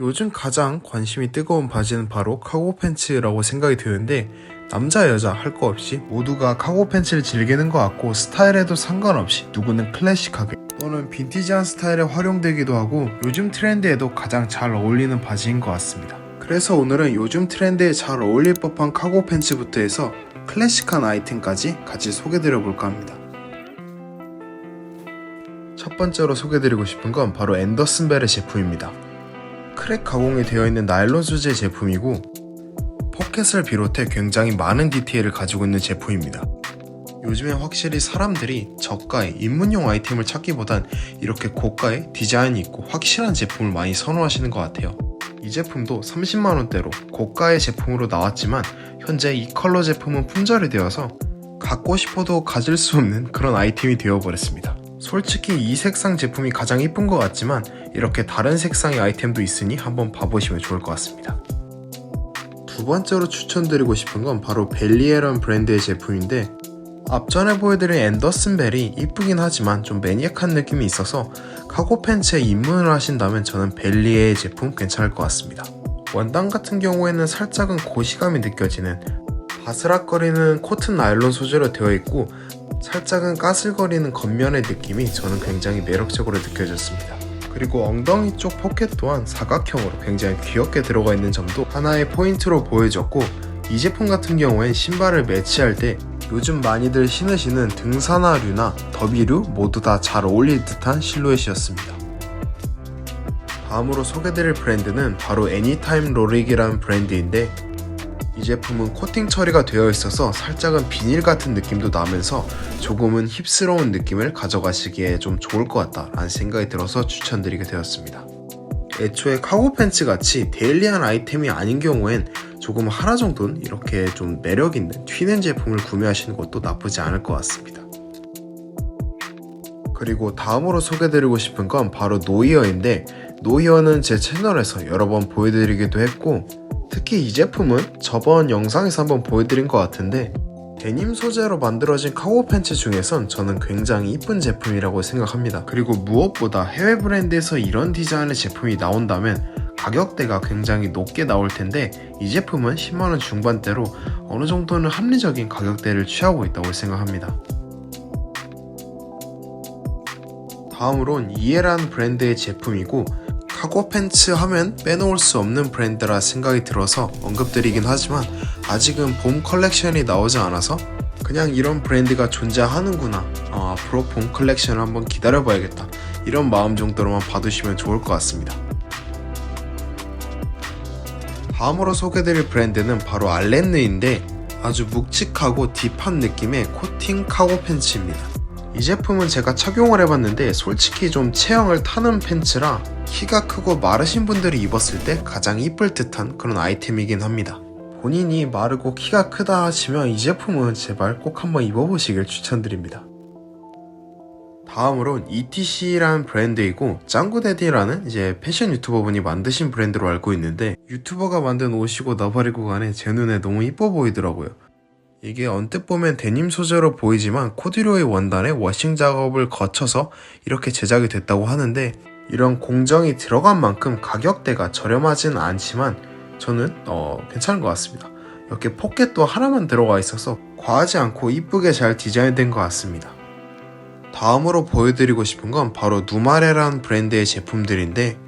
요즘 가장 관심이 뜨거운 바지는 바로 카고 팬츠라고 생각이 드는데 남자 여자 할 거 없이 모두가 카고 팬츠를 즐기는 것 같고 스타일에도 상관없이 누구는 클래식하게 또는 빈티지한 스타일에 활용되기도 하고 요즘 트렌드에도 가장 잘 어울리는 바지인 것 같습니다. 그래서 오늘은 요즘 트렌드에 잘 어울릴 법한 카고 팬츠부터 해서 클래식한 아이템까지 같이 소개드려 볼까 합니다. 첫 번째로 소개드리고 싶은 건 바로 앤더슨 벨의 제품입니다. 크랙 가공이 되어 있는 나일론 소재 제품이고 포켓을 비롯해 굉장히 많은 디테일을 가지고 있는 제품입니다. 요즘에 확실히 사람들이 저가의 입문용 아이템을 찾기보단 이렇게 고가의 디자인이 있고 확실한 제품을 많이 선호하시는 것 같아요. 이 제품도 30만원대로 고가의 제품으로 나왔지만 현재 이 컬러 제품은 품절이 되어서 갖고 싶어도 가질 수 없는 그런 아이템이 되어버렸습니다. 솔직히 이 색상 제품이 가장 이쁜 것 같지만 이렇게 다른 색상의 아이템도 있으니 한번 봐보시면 좋을 것 같습니다. 두 번째로 추천드리고 싶은 건 바로 벨리에란 브랜드의 제품인데 앞전에 보여드린 앤더슨 벨이 이쁘긴 하지만 좀 매니악한 느낌이 있어서 카고 팬츠에 입문을 하신다면 저는 벨리에의 제품 괜찮을 것 같습니다. 원단 같은 경우에는 살짝은 고시감이 느껴지는 바스락거리는 코튼 나일론 소재로 되어 있고 살짝은 까슬거리는 겉면의 느낌이 저는 굉장히 매력적으로 느껴졌습니다. 그리고 엉덩이 쪽 포켓 또한 사각형으로 굉장히 귀엽게 들어가 있는 점도 하나의 포인트로 보여졌고 이 제품 같은 경우엔 신발을 매치할 때 요즘 많이들 신으시는 등산화류나 더비류 모두 다 잘 어울릴 듯한 실루엣이었습니다. 다음으로 소개드릴 브랜드는 바로 애니타임 로릭이라는 브랜드인데 이 제품은 코팅 처리가 되어 있어서 살짝은 비닐 같은 느낌도 나면서 조금은 힙스러운 느낌을 가져가시기에 좀 좋을 것 같다 라는 생각이 들어서 추천드리게 되었습니다. 애초에 카고 팬츠 같이 데일리한 아이템이 아닌 경우엔 조금 하나 정도는 이렇게 좀 매력 있는 튀는 제품을 구매하시는 것도 나쁘지 않을 것 같습니다. 그리고 다음으로 소개드리고 싶은 건 바로 노이어인데 노이어는 제 채널에서 여러 번 보여드리기도 했고 특히 이 제품은 저번 영상에서 한번 보여드린 것 같은데 데님 소재로 만들어진 카고 팬츠 중에선 저는 굉장히 이쁜 제품이라고 생각합니다. 그리고 무엇보다 해외 브랜드에서 이런 디자인의 제품이 나온다면 가격대가 굉장히 높게 나올 텐데 이 제품은 10만원 중반대로 어느 정도는 합리적인 가격대를 취하고 있다고 생각합니다. 다음으론 이에란 브랜드의 제품이고 카고 팬츠 하면 빼놓을 수 없는 브랜드라 생각이 들어서 언급드리긴 하지만 아직은 봄 컬렉션이 나오지 않아서 그냥 이런 브랜드가 존재하는구나. 어, 앞으로 봄 컬렉션을 한번 기다려봐야겠다. 이런 마음 정도로만 봐두시면 좋을 것 같습니다. 다음으로 소개드릴 브랜드는 바로 알렌느인데 아주 묵직하고 딥한 느낌의 코팅 카고 팬츠입니다. 이 제품은 제가 착용을 해봤는데 솔직히 좀 체형을 타는 팬츠라 키가 크고 마르신 분들이 입었을 때 가장 이쁠 듯한 그런 아이템이긴 합니다. 본인이 마르고 키가 크다 하시면 이 제품은 제발 꼭 한번 입어보시길 추천드립니다. 다음으론 ETC라는 브랜드이고 짱구데디라는 이제 패션 유튜버분이 만드신 브랜드로 알고 있는데 유튜버가 만든 옷이고 나발이고 간에 제 눈에 너무 이뻐 보이더라고요. 이게 언뜻 보면 데님 소재로 보이지만 코듀로이 원단에 워싱 작업을 거쳐서 이렇게 제작이 됐다고 하는데 이런 공정이 들어간 만큼 가격대가 저렴하진 않지만 저는 어, 괜찮은 것 같습니다. 이렇게 포켓도 하나만 들어가 있어서 과하지 않고 이쁘게 잘 디자인된 것 같습니다. 다음으로 보여드리고 싶은 건 바로 누마레라는 브랜드의 제품들인데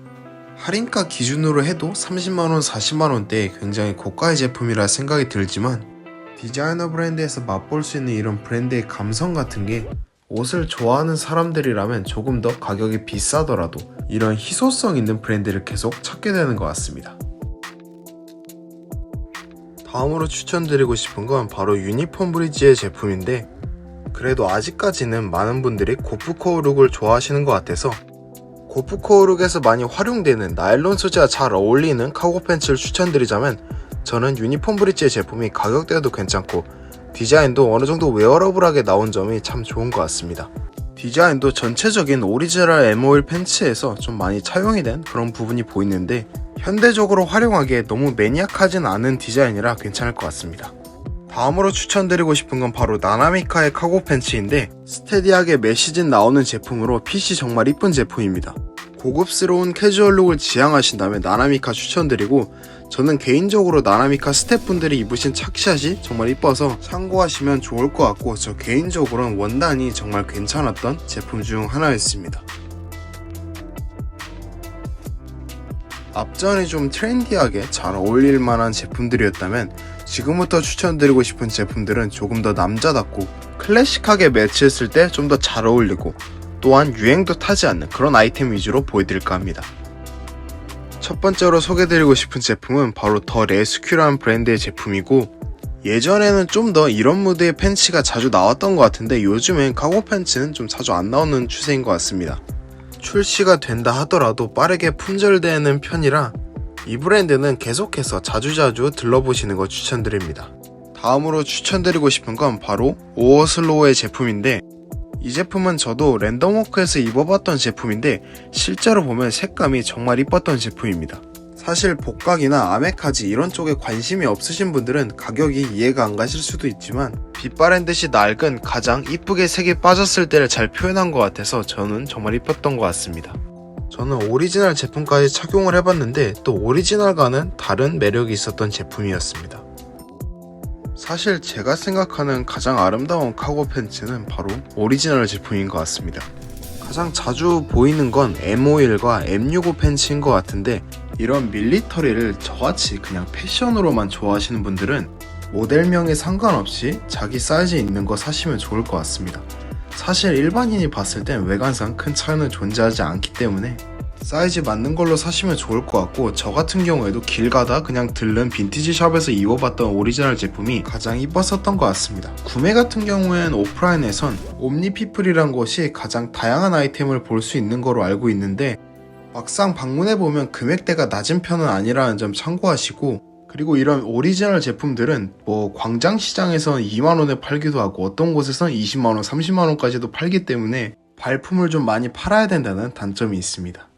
할인가 기준으로 해도 30만원, 40만원대의 굉장히 고가의 제품이라 생각이 들지만 디자이너 브랜드에서 맛볼 수 있는 이런 브랜드의 감성 같은 게 옷을 좋아하는 사람들이라면 조금 더 가격이 비싸더라도 이런 희소성 있는 브랜드를 계속 찾게 되는 것 같습니다. 다음으로 추천드리고 싶은 건 바로 유니폼 브리지의 제품인데 그래도 아직까지는 많은 분들이 고프코어 룩을 좋아하시는 것 같아서 고프코어 룩에서 많이 활용되는 나일론 소재와 잘 어울리는 카고 팬츠를 추천드리자면 저는 유니폼 브리지의 제품이 가격대도 괜찮고 디자인도 어느 정도 웨어러블하게 나온 점이 참 좋은 것 같습니다. 디자인도 전체적인 오리지널 MOL 팬츠에서 좀 많이 차용이 된 그런 부분이 보이는데 현대적으로 활용하기에 너무 매니악하진 않은 디자인이라 괜찮을 것 같습니다. 다음으로 추천드리고 싶은 건 바로 나나미카의 카고 팬츠인데 스테디하게 매 시즌 나오는 제품으로 핏이 정말 이쁜 제품입니다. 고급스러운 캐주얼 룩을 지향하신다면 나나미카 추천드리고 저는 개인적으로 나나미카 스태프분들이 입으신 착샷이 정말 이뻐서 참고하시면 좋을 것 같고 저 개인적으로는 원단이 정말 괜찮았던 제품 중 하나였습니다. 앞전에 좀 트렌디하게 잘 어울릴 만한 제품들이었다면 지금부터 추천드리고 싶은 제품들은 조금 더 남자답고 클래식하게 매치했을 때 좀 더 잘 어울리고 또한 유행도 타지 않는 그런 아이템 위주로 보여드릴까 합니다. 첫 번째로 소개드리고 싶은 제품은 바로 더 레스큐라는 브랜드의 제품이고 예전에는 좀 더 이런 무드의 팬츠가 자주 나왔던 것 같은데 요즘엔 카고 팬츠는 좀 자주 안 나오는 추세인 것 같습니다. 출시가 된다 하더라도 빠르게 품절되는 편이라 이 브랜드는 계속해서 자주자주 들러보시는 거 추천드립니다. 다음으로 추천드리고 싶은 건 바로 오어슬로우의 제품인데 이 제품은 저도 랜덤워크에서 입어봤던 제품인데 실제로 보면 색감이 정말 이뻤던 제품입니다. 사실 복각이나 아메카지 이런 쪽에 관심이 없으신 분들은 가격이 이해가 안 가실 수도 있지만 빛바랜 듯이 낡은 가장 이쁘게 색이 빠졌을 때를 잘 표현한 것 같아서 저는 정말 이뻤던 것 같습니다. 저는 오리지널 제품까지 착용을 해봤는데 또 오리지널과는 다른 매력이 있었던 제품이었습니다. 사실 제가 생각하는 가장 아름다운 카고 팬츠는 바로 오리지널 제품인 것 같습니다. 가장 자주 보이는 건 M51과 M65 팬츠인 것 같은데 이런 밀리터리를 저같이 그냥 패션으로만 좋아하시는 분들은 모델명에 상관없이 자기 사이즈에 있는 거 사시면 좋을 것 같습니다. 사실 일반인이 봤을 땐 외관상 큰 차이는 존재하지 않기 때문에 사이즈 맞는 걸로 사시면 좋을 것 같고 저 같은 경우에도 길 가다 그냥 들른 빈티지 샵에서 입어봤던 오리지널 제품이 가장 이뻤었던 것 같습니다. 구매 같은 경우엔 오프라인에선 옴니피플이란 곳이 가장 다양한 아이템을 볼 수 있는 거로 알고 있는데 막상 방문해보면 금액대가 낮은 편은 아니라는 점 참고하시고 그리고 이런 오리지널 제품들은 뭐 광장시장에선 2만원에 팔기도 하고 어떤 곳에선 20만원, 30만원까지도 팔기 때문에 발품을 좀 많이 팔아야 된다는 단점이 있습니다.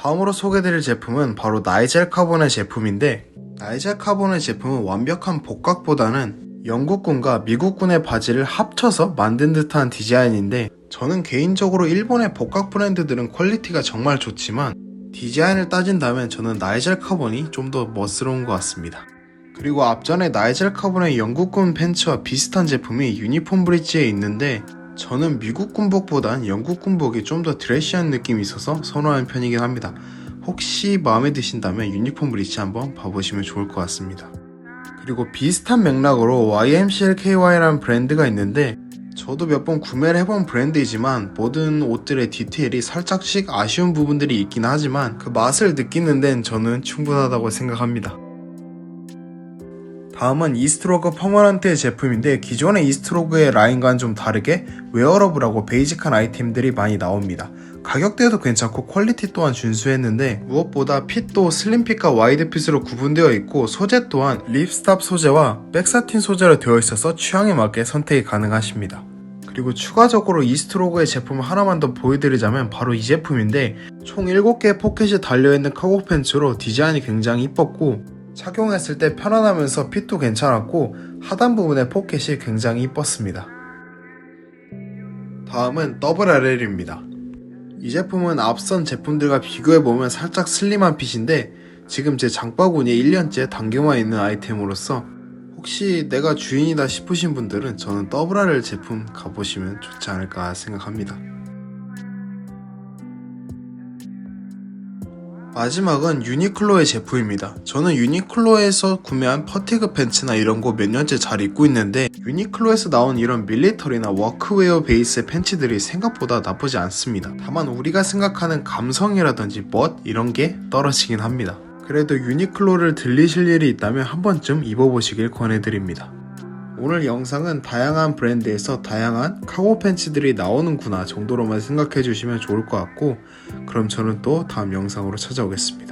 다음으로 소개드릴 제품은 바로 나이젤 카본의 제품인데 나이젤 카본의 제품은 완벽한 복각보다는 영국군과 미국군의 바지를 합쳐서 만든 듯한 디자인인데 저는 개인적으로 일본의 복각 브랜드들은 퀄리티가 정말 좋지만 디자인을 따진다면 저는 나이젤 카본이 좀 더 멋스러운 것 같습니다. 그리고 앞전에 나이젤 카본의 영국군 팬츠와 비슷한 제품이 유니폼 브릿지에 있는데 저는 미국 군복보단 영국 군복이 좀 더 드레시한 느낌이 있어서 선호하는 편이긴 합니다. 혹시 마음에 드신다면 유니폼 브릿지 한번 봐보시면 좋을 것 같습니다. 그리고 비슷한 맥락으로 YMCLKY라는 브랜드가 있는데 저도 몇 번 구매를 해본 브랜드이지만 모든 옷들의 디테일이 살짝씩 아쉬운 부분들이 있긴 하지만 그 맛을 느끼는 데는 저는 충분하다고 생각합니다. 다음은 이스트로그 퍼머넌트의 제품인데 기존의 이스트로그의 라인과는 좀 다르게 웨어러블하고 베이직한 아이템들이 많이 나옵니다. 가격대도 괜찮고 퀄리티 또한 준수했는데 무엇보다 핏도 슬림핏과 와이드핏으로 구분되어 있고 소재 또한 립스탑 소재와 백사틴 소재로 되어 있어서 취향에 맞게 선택이 가능하십니다. 그리고 추가적으로 이스트로그의 제품 하나만 더 보여드리자면 바로 이 제품인데 총 7개의 포켓이 달려있는 카고 팬츠로 디자인이 굉장히 이뻤고 착용했을 때 편안하면서 핏도 괜찮았고 하단 부분의 포켓이 굉장히 이뻤습니다. 다음은 더블 RL입니다. 이 제품은 앞선 제품들과 비교해보면 살짝 슬림한 핏인데 지금 제 장바구니에 1년째 담겨만 있는 아이템으로서 혹시 내가 주인이다 싶으신 분들은 저는 더블 RL 제품 가보시면 좋지 않을까 생각합니다. 마지막은 유니클로의 제품입니다. 저는 유니클로에서 구매한 퍼티그 팬츠나 이런 거 몇 년째 잘 입고 있는데 유니클로에서 나온 이런 밀리터리나 워크웨어 베이스의 팬츠들이 생각보다 나쁘지 않습니다. 다만 우리가 생각하는 감성이라든지 멋 이런 게 떨어지긴 합니다. 그래도 유니클로를 들리실 일이 있다면 한 번쯤 입어보시길 권해드립니다. 오늘 영상은 다양한 브랜드에서 다양한 카고 팬츠들이 나오는구나 정도로만 생각해 주시면 좋을 것 같고 그럼 저는 또 다음 영상으로 찾아오겠습니다.